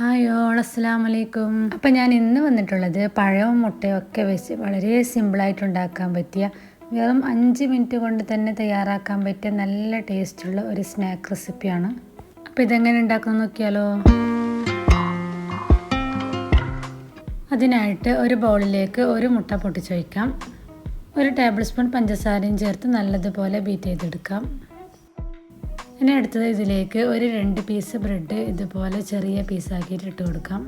Hi all അസ്സാം വലൈക്കും അപ്പം ഞാൻ ഇന്ന് വന്നിട്ടുള്ളത് പഴവും മുട്ടയും ഒക്കെ വെച്ച് വളരെ സിമ്പിളായിട്ട് ഉണ്ടാക്കാൻ പറ്റിയ വെറും അഞ്ച് മിനിറ്റ് കൊണ്ട് തന്നെ തയ്യാറാക്കാൻ പറ്റിയ നല്ല ടേസ്റ്റുള്ള ഒരു സ്നാക്ക് റെസിപ്പിയാണ് അപ്പോൾ ഇതെങ്ങനെ ഉണ്ടാക്കുന്നത് നോക്കിയാലോ? അതിനായിട്ട് ഒരു ബൗളിലേക്ക് ഒരു മുട്ട പൊട്ടിച്ച് വയ്ക്കാം ഒരു ടേബിൾ സ്പൂൺ പഞ്ചസാരയും ചേർത്ത് നല്ലതുപോലെ ബീറ്റ് ചെയ്തെടുക്കാം. ഇനി അടുത്തത് ഇതിലേക്ക് ഒരു രണ്ട് പീസ് ബ്രെഡ് ഇതുപോലെ ചെറിയ പീസാക്കിയിട്ട് ഇട്ട് കൊടുക്കാം.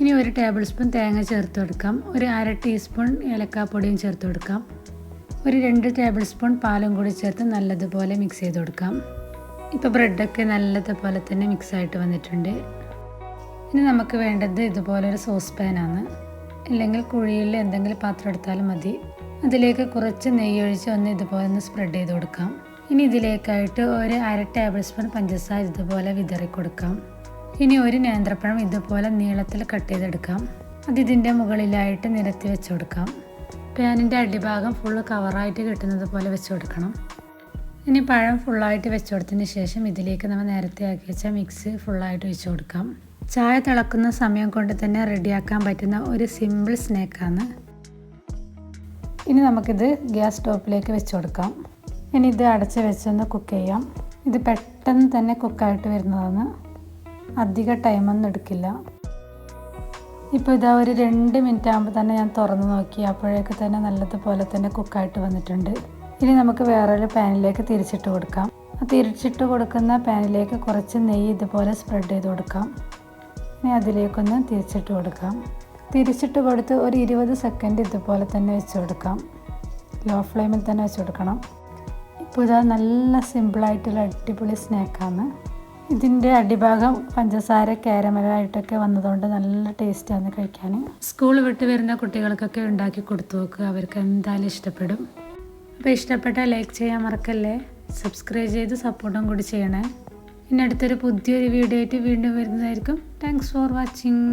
ഇനി ഒരു ടേബിൾ സ്പൂൺ തേങ്ങ ചേർത്ത് കൊടുക്കാം. ഒരു അര ടീസ്പൂൺ ഏലക്കാപ്പൊടിയും ചേർത്ത് കൊടുക്കാം. ഒരു രണ്ട് ടേബിൾ സ്പൂൺ പാലും കൂടി ചേർത്ത് നല്ലതുപോലെ മിക്സ് ചെയ്ത് കൊടുക്കാം. ഇപ്പോൾ ബ്രെഡൊക്കെ നല്ലതുപോലെ തന്നെ മിക്സ് ആയിട്ട് വന്നിട്ടുണ്ട്. ഇനി നമുക്ക് വേണ്ടത് ഇതുപോലൊരു സോസ് പാനാണ് ഇല്ലെങ്കിൽ കുഴിയിൽ എന്തെങ്കിലും പാത്രം എടുത്താലും മതി. അതിലേക്ക് കുറച്ച് നെയ്യ് ഒഴിച്ച് ഒന്ന് ഇതുപോലെ ഒന്ന് സ്പ്രെഡ് ചെയ്ത് കൊടുക്കാം. ഇനി ഇതിലേക്കായിട്ട് ഒരു അര ടേബിൾ സ്പൂൺ പഞ്ചസാര ഇതുപോലെ വിതറി കൊടുക്കാം. ഇനി ഒരു നേന്ത്രപ്പഴം ഇതുപോലെ നീളത്തിൽ കട്ട് ചെയ്തെടുക്കാം. അത് ഇതിന്റെ മുകളിലായിട്ട് നിരത്തി വെച്ച് കൊടുക്കാം. പാനിന്റെ അടിഭാഗം ഫുള്ള് കവറായിട്ട് കിട്ടുന്നത് പോലെ വെച്ച് കൊടുക്കണം. ഇനി പഴം ഫുള്ളായിട്ട് വെച്ച് കൊടുത്തതിന് ശേഷം ഇതിലേക്ക് നമ്മൾ നേരത്തെ ആക്കി വെച്ച മിക്സ് ഫുള്ളായിട്ട് വെച്ച് കൊടുക്കാം. ചായ തിളക്കുന്ന സമയം കൊണ്ട് തന്നെ റെഡിയാക്കാൻ പറ്റുന്ന ഒരു സിമ്പിൾ സ്നാക്കാണ് ഇനി നമുക്കിത് ഗ്യാസ് സ്റ്റോപ്പിലേക്ക് വെച്ച് കൊടുക്കാം. ഇനി ഇത് അടച്ച് വെച്ചൊന്ന് കുക്ക് ചെയ്യാം. ഇത് പെട്ടെന്ന് തന്നെ കുക്കായിട്ട് വരുന്നതാണ്. അധിക ടൈമൊന്നും എടുക്കില്ല. ഇപ്പോൾ ഇതാ ഒരു രണ്ട് മിനിറ്റ് ആകുമ്പോൾ തന്നെ ഞാൻ തുറന്ന് നോക്കി. അപ്പോഴേക്ക് തന്നെ നല്ലതുപോലെ തന്നെ കുക്കായിട്ട് വന്നിട്ടുണ്ട്. ഇനി നമുക്ക് വേറൊരു പാനിലേക്ക് തിരിച്ചിട്ട് കൊടുക്കാം. തിരിച്ചിട്ട് കൊടുക്കുന്ന പാനിലേക്ക് കുറച്ച് നെയ്യ് ഇതുപോലെ സ്പ്രെഡ് ചെയ്ത് കൊടുക്കാം. ഇനി അതിലേക്കൊന്ന് തിരിച്ചിട്ട് കൊടുക്കാം. തിരിച്ചിട്ട് കൊടുത്ത് ഒരു ഇരുപത് സെക്കൻഡ് ഇതുപോലെ തന്നെ വെച്ച് കൊടുക്കാം. ലോ ഫ്ലെയിമിൽ തന്നെ വെച്ച് കൊടുക്കണം. ഇപ്പോൾ ഇതാ നല്ല സിമ്പിളായിട്ടുള്ള അടിപൊളി സ്നാക്കാണ് ഇതിന്റെ അടിഭാഗം പഞ്ചസാര കാരമലായിട്ടൊക്കെ വന്നതുകൊണ്ട് നല്ല ടേസ്റ്റാണ് കഴിക്കാൻ. സ്കൂൾ വിട്ട് വരുന്ന കുട്ടികൾക്കൊക്കെ ഉണ്ടാക്കി കൊടുത്തു നോക്കുക അവർക്ക് എന്തായാലും ഇഷ്ടപ്പെടും. അപ്പോൾ ഇഷ്ടപ്പെട്ടാൽ ലൈക്ക് ചെയ്യാൻ മറക്കല്ലേ? സബ്സ്ക്രൈബ് ചെയ്ത് സപ്പോർട്ടും കൂടി ചെയ്യണേ. ഇനി അടുത്തൊരു പുതിയൊരു വീഡിയോ ആയിട്ട് വീണ്ടും വരുന്നതായിരിക്കും. Thanks for watching